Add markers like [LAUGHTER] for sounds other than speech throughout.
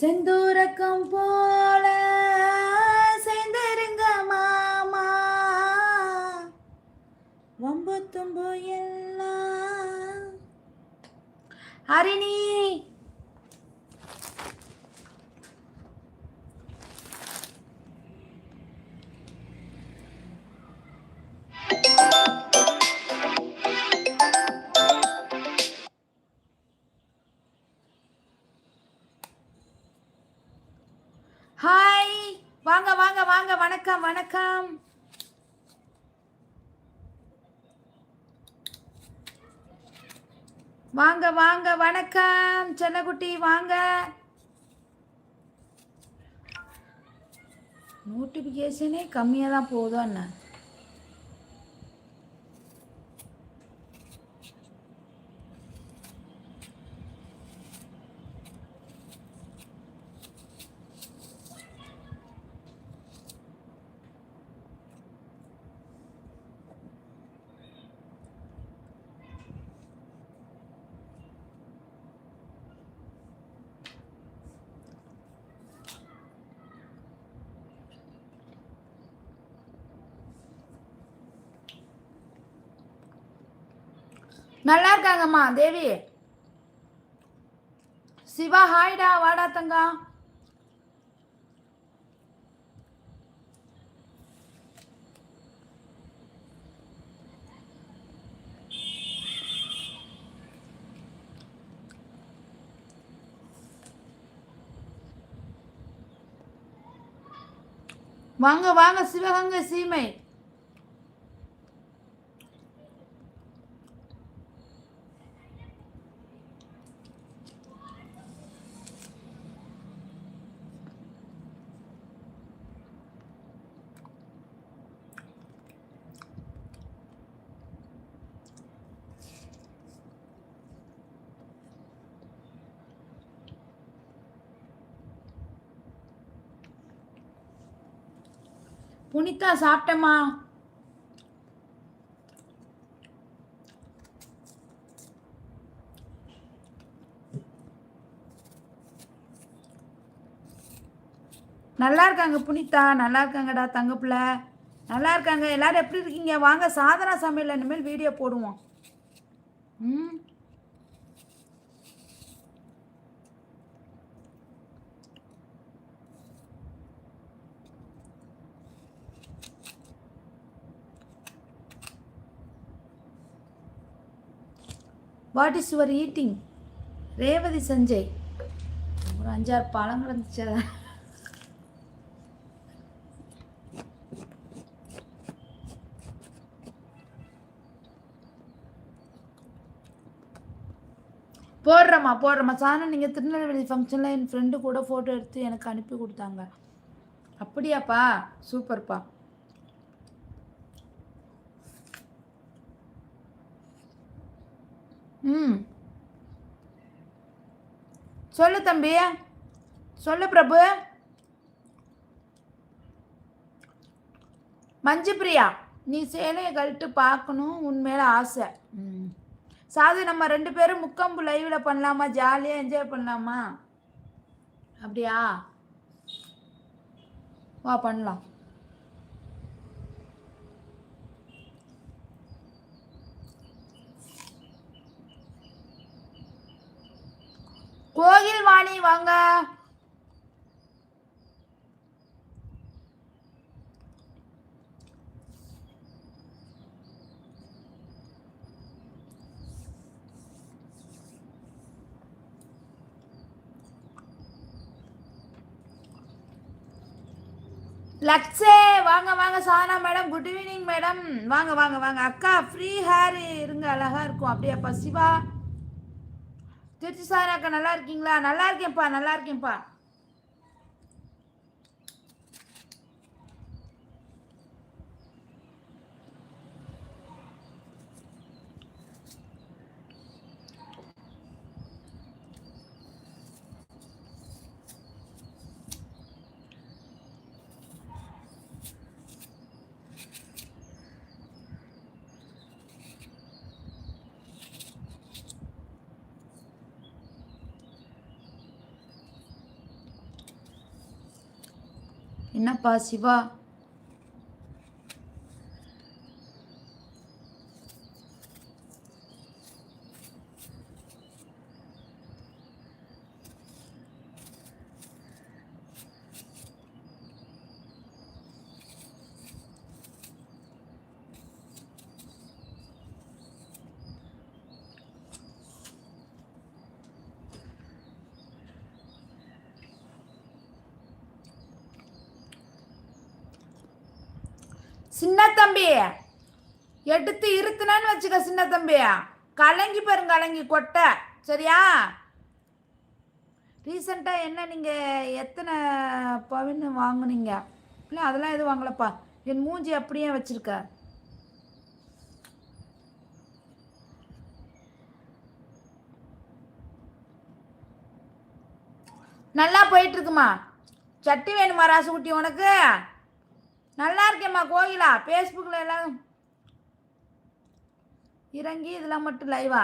செந்தூரக்கம் போல சேர்ந்திருங்க மாமா. வம்பு தும்பு எல்லாம். ஹரிணி ஹாய் வாங்க வாங்க வாங்க. வணக்கம் வணக்கம். வாங்க வாங்க. வணக்கம். சென்னகுட்டி வாங்க. நோட்டிஃபிகேஷனே கம்மியாக தான் போதும் என்ன? நல்லா இருக்காங்கம்மா தேவி. சிவா ஹாய்டா வாடா தங்கா. வாங்க வாங்க சிவகங்கை சீமை. புனிதா சாப்பிட்டேம்மா. நல்லா இருக்காங்க புனிதா நல்லா இருக்காங்கடா தங்கப்பிள்ள நல்லா இருக்காங்க. எல்லாரும் எப்படி இருக்கீங்க? வாங்க சாதனா சமையல் இனிமேல் வீடியோ போடுவோம். ம்? What is your eating Revathi Sanjay. ஒரு அஞ்சாறு பழம் கிடந்துச்சு. போடுறம்மா போடுறேம்மா. போடுறேம்மா நீங்கள் திருநெல்வேலி ஃபங்க்ஷனில் என் ஃப்ரெண்டு கூட ஃபோட்டோ எடுத்து எனக்கு அனுப்பி கொடுத்தாங்க. அப்படியாப்பா? சூப்பர்ப்பா. ம். சொல்லு தம்பி. சொல்லு பிரபு. மஞ்சு பிரியா நீ சேலையை கழட்டு பார்க்கணும் உன் மேலே ஆசை. ம். சாது நம்ம ரெண்டு பேரும் முக்கம்பு லைவில் பண்ணலாமா? ஜாலியாக என்ஜாய் பண்ணலாமா? அப்படியா? வா பண்ணலாம். கோகில் வாணி வாங்க. லக்ஸே வாங்க வாங்க சானா மேடம். Good evening madam. வாங்க வாங்க வாங்க. அக்கா ஃப்ரீ ஹேர் இருங்க அழகா இருக்கும். அப்படியாப்பா சிவா. திருச்சி சாராக்கா நல்லா இருக்கீங்களா? நல்லா இருக்கேன்ப்பா நல்லா இருக்கேன்ப்பா. என்னப்பா சிவா? சின்ன தம்பி எடுத்து இருத்துனான்னு வச்சுக்க சின்ன தம்பி. கலங்கி பாருங்க கலங்கி கொட்டை. சரியா? ரீசெண்டாக என்ன நீங்கள் எத்தனை பவுன் வாங்குனீங்க? இல்லை அதெல்லாம் எதுவும் வாங்கலப்பா. என் மூஞ்சி அப்படியே வச்சுருக்க. நல்லா போயிட்டுருக்குமா சட்டி வேணுமா ராசுகுட்டி உனக்கு? நல்லா இருக்கேம்மா கோகிலா. ஃபேஸ்புக்கில் எல்லாம் இறங்கி இதெல்லாம் மட்டும் லைவா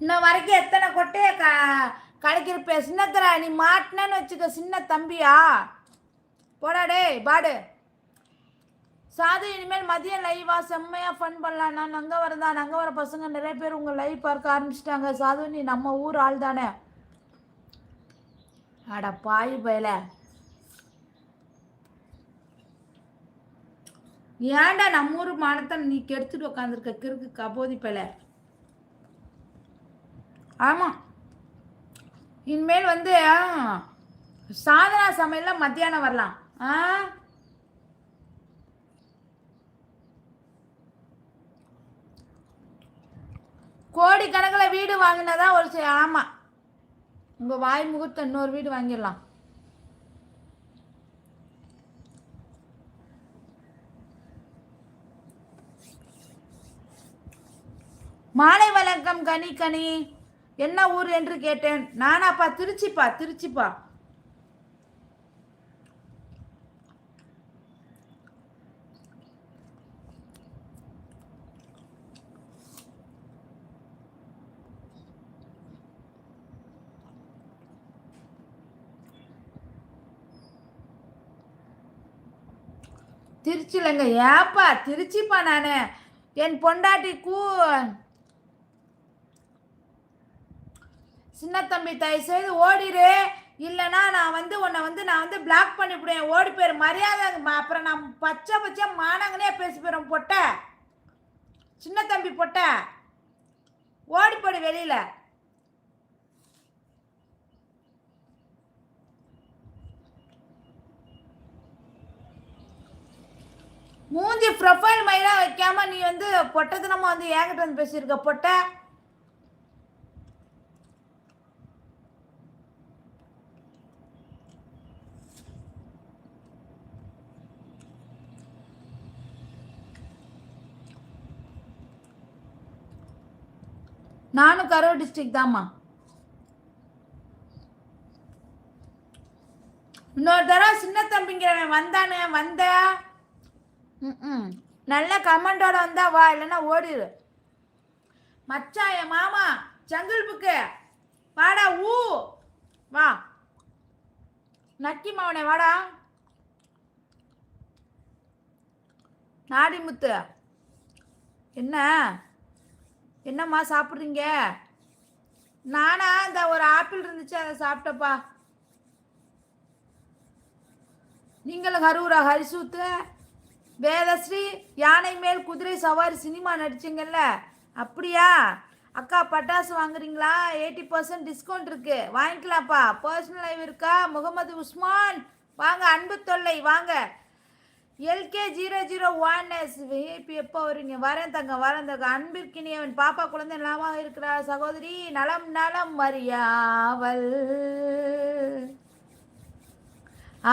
இன்ன வரைக்கும் எத்தனை கொட்டையை க கடைக்கிருப்ப சின்னத்தரா நீ மாட்டினேன்னு வச்சுக்க சின்ன தம்பியா? போடா டேய் பாடு. சாது இனிமேல் மதியம் லைவா செம்மையாக ஃபன் பண்ணலாம். நான் அங்கே வரதான் அங்கே வர பசங்க நிறைய பேர் உங்கள் லைவ் பார்க்க ஆரம்பிச்சிட்டாங்க. சாது நீ நம்ம ஊர் ஆள் தானே? அட பாய் பயல. ஏன்டா நம்ம ஊர் மானத்தை நீ கெடுத்துட்டு உட்காந்துருக்க கிறுக்கு கபோதி பயல. ஆமாம் இனிமேல் வந்து ஆ, சாதனா சமையல்ல மத்தியானம் வரலாம். ஆ? கோடி கணக்கில் வீடு வாங்கினதா ஒரு சில ஆமாம் உங்கள் வாய் முகூர்த்த இன்னொரு வீடு வாங்கிடலாம். மாலை வணக்கம் கனி கனி. என்ன ஊர் என்று கேட்டேன். நானாப்பா திருச்சிப்பா திருச்சிப்பா. திருச்சிலங்க. ஏப்பா திருச்சிப்பா நான். என் பொண்டாட்டி கூ சின்ன தம்பி தயவு செய்து ஓடிடு இல்லைன்னா நான் வந்து உன்னை வந்து நான் வந்து பிளாக் பண்ணிவிடுவேன் ஓடி போயிரு. மரியாதை அப்புறம் நான் பச்சை பச்சை மானங்கனே பேசி போயிடும் பொட்ட. சின்ன தம்பி பொட்ட. ஓடி போடு வெளியில. மூஞ்சி ப்ரொஃபைல் மயிலாக வைக்காம நீ வந்து பொட்டத்தனமா வந்து ஏங்கிட்ட வந்து பேசியிருக்க பொட்ட. நானும் கரூர் டிஸ்ட்ரிக்ட் தாம்மா இன்னொரு தடவை சின்ன தம்பிங்கிறவன் வந்தானே வந்தேன் ம் நல்ல கமெண்டோட வந்தா வா இல்லைன்னா ஓடிடு மச்சான் என் மாமா செங்கல் புக்கு. வாடா ஊ. வா. நக்கி மாவனே வாடா. நாடிமுத்து என்ன? என்னம்மா சாப்பிட்றீங்க? நானா இந்த ஒரு ஆப்பிள் இருந்துச்சு அதை சாப்பிட்டப்பா. நீங்கள் கருவுரா ஹரிசூத்து வேதஸ்ரீ யானை மேல் குதிரை சவாரி சினிமா நடிச்சிங்கல்ல? அப்படியா? அக்கா பட்டாசு வாங்குறீங்களா? எயிட்டி பர்சன்ட் டிஸ்கவுண்ட் இருக்கு. வாங்கிக்கலாம்ப்பா. பர்சனல் லைவ் இருக்கா? முகமது உஸ்மான். வாங்க அன்பு தொல்லை வாங்க. LK zero zero one S. VIP எப்போ வரீங்க வரேன் தங்க வரேன் தங்க. அன்பிற்கினியவன் பாப்பா குழந்தை நலமாக இருக்கிறார் சகோதரி நலம் நலம் மரியாவல்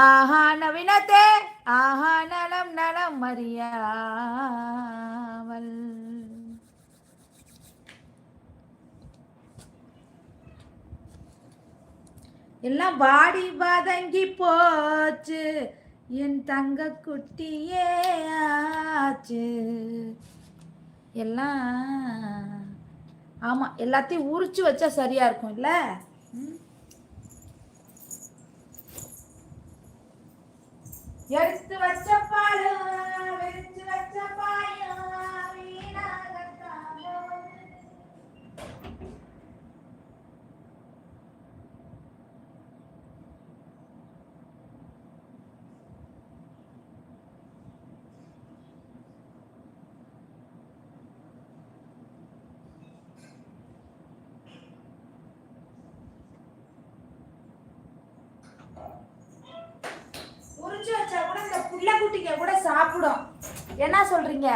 ஆஹா நவீனத்தே. ஆஹா நலம் நலம் மரியாவல் எல்லாம் வாடி வதங்கி போச்சு. என் தங்க குட்டியே ஆச்சு. எல்லாம் ஆமாம் எல்லாத்தையும் உரிச்சு வச்சா சரியாக இருக்கும் இல்லை எடுத்து வச்ச பாலும் வெடிச்சு வச்ச பாயும் வீணாகத்தான் போகுது. உரிச்சு வச்சா கூட இந்த புள்ள குட்டிங்க கூட சாப்பிடும். என்ன சொல்றீங்க?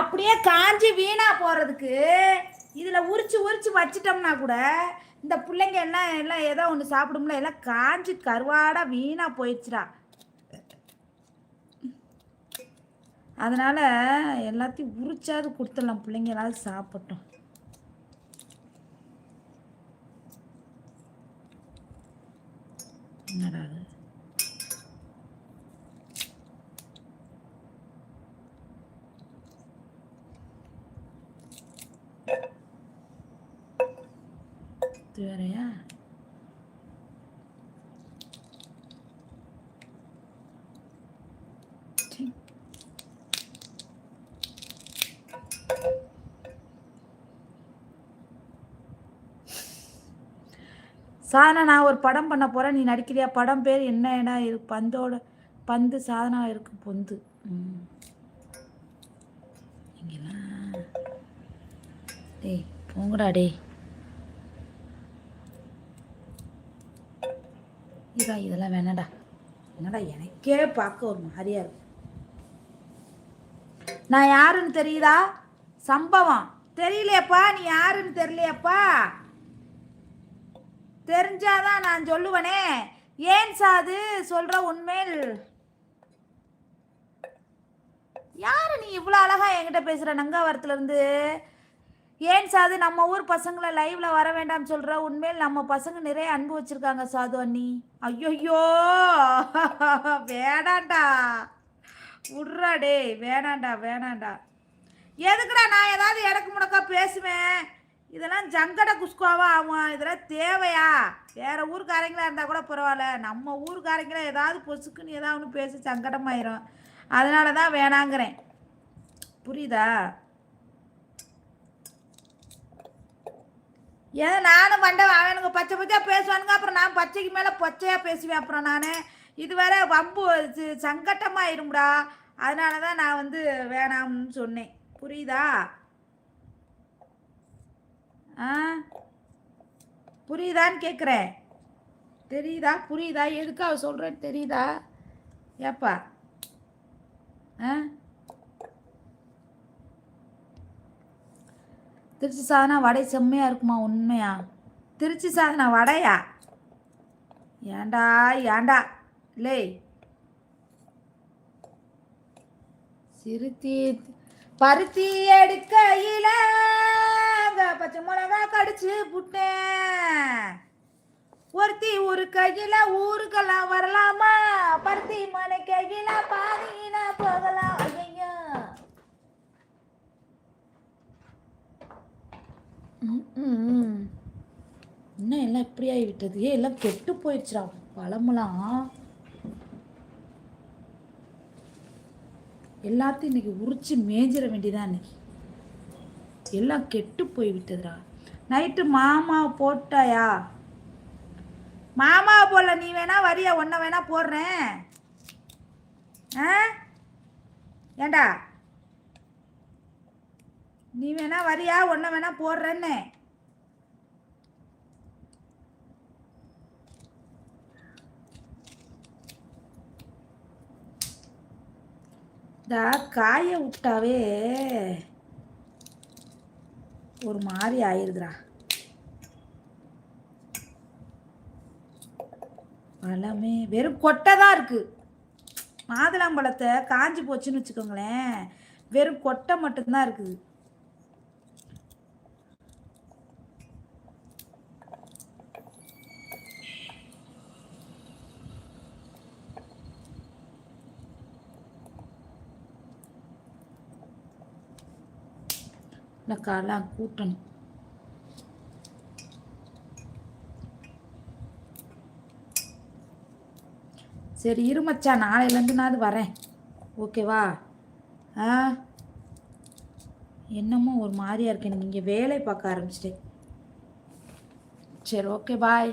அப்படியே காஞ்சி வீணா போறதுக்கு இதில் உரிச்சு உரிச்சு வச்சிட்டோம்னா கூட இந்த பிள்ளைங்க எல்லாம் எல்லாம் ஏதோ ஒன்று சாப்பிடும்ல எல்லாம் காஞ்சி கருவாடா வீணாக போயிடுச்சுடா. அதனால் எல்லாத்தையும் உரிச்சாவது கொடுத்துடலாம் பிள்ளைங்களாவது சாப்பிட்டோம் என்னடா அது இது வேறயா சீ. சாதனா நான் ஒரு படம் பண்ண போகிறேன் நீ நடிக்கிறியா? படம் பேர் என்ன என்ன இருக்கு பந்தோட பந்து சாதனா இருக்கு பொந்து. டேய் போங்கடா டேய். இதா இதெல்லாம் வேணாடா. என்னடா எனக்கே பார்க்க ஒரு மாதிரியா இருக்கும் நான் யாருன்னு தெரியுதா? சம்பவம். தெரியலையப்பா நீ யாருன்னு தெரியலையப்பா? தெரிஞ்சாதான் நான் சொல்லுவனே. ஏன் சாது? சொல்ற உண்மையில். யாரு நீ இவ்வளோ அழகா என்கிட்ட பேசுற நங்காவரத்துல இருந்து ஏன் சாது நம்ம ஊர் பசங்களை லைவ்ல வர வேண்டாம் சொல்ற உண்மையில் நம்ம பசங்க நிறைய அன்பு வச்சிருக்காங்க சாது அண்ணி. ஐயோ [LAUGHS] வேடாண்டா விட்றா டேய் வேணாண்டா வேணாண்டா. எதுக்குடா நான் ஏதாவது எனக்கு முடக்கா பேசுவேன்? இதெல்லாம் ஜங்கட குஸ்குவாவா ஆகும் இதெல்லாம் தேவையா? வேறு ஊர்க்காரங்களா இருந்தால் கூட பரவாயில்ல. நம்ம ஊர்க்காரங்கள ஏதாவது பொசுக்குன்னு ஏதாவது ஒன்று பேசி சங்கடமாயிரும். அதனால தான் வேணாங்கிறேன். புரியுதா? ஏன்னா நானும் வண்டேன் அவனுங்க பச்சை பச்சையாக பேசுவானுங்க. அப்புறம் நான் பச்சைக்கு மேலே பச்சையாக பேசுவேன். அப்புறம் நான் இதுவரை வம்பு சங்கட்டமாக சங்கட்டமாயிரும்டா. அதனால தான் நான் வந்து வேணாம்னு சொன்னேன். புரியுதா? ஆ? புரியுதான்னு கேட்குறேன் தெரியுதா? புரியுதா? எதுக்கு அவ சொல்கிறேன்னு தெரியுதா? ஏப்பா? ஆ? திருச்சி சாதனா வடை செம்மையாக இருக்குமா உண்மையா? திருச்சி சாதனா வடையா? ஏண்டா ஏண்டா லே சிறுத்தி பருத்தி எடுக்கையில பச்சை மிளகா கடிச்சு புட்டேன். ஒருத்தி ஒரு கையில ஊருக்கெல்லாம் வரலாமா? பருத்தி மனை கையில பாதினா போகலாம். ஐயோ இன்னும் எல்லாம் இப்படி ஆகிவிட்டது? ஏ எல்லாம் கெட்டு போயிடுச்சுடா. பழமெல்லாம். எல்லாத்தையும் இன்றைக்கி உரிச்சு மேஞ்சிட வேண்டியதான் எல்லாம் கெட்டு போய் விட்டதுடா. நைட்டு மாமா போட்டாயா? மாமா போடல நீ வேணா வரியா? ஒன்றை வேணா போடுறேன். ஆ? ஏண்டா? நீ வேணா வரியா? ஒன்றை வேணா போடுறேன்னு. இந்த காய விட்டாவே ஒரு மாதிரி ஆயிருதுடா. பழமே வெறும் கொட்டை தான் இருக்கு. மாதுளம்பழத்தை காஞ்சி போச்சுன்னு வச்சுக்கோங்களேன். வெறும் கொட்டை மட்டும்தான் இருக்குது. நான் காலாம் கூட்டணும். சரி இருமச்சா நாளையிலேருந்து நான் வரேன். ஓகேவா ஆ? என்னமோ ஒரு மாதிரியாக இருக்கு. எனக்கு இங்கே வேலை பார்க்க ஆரம்பிச்சிட்டேன் சரி ஓகே பாய்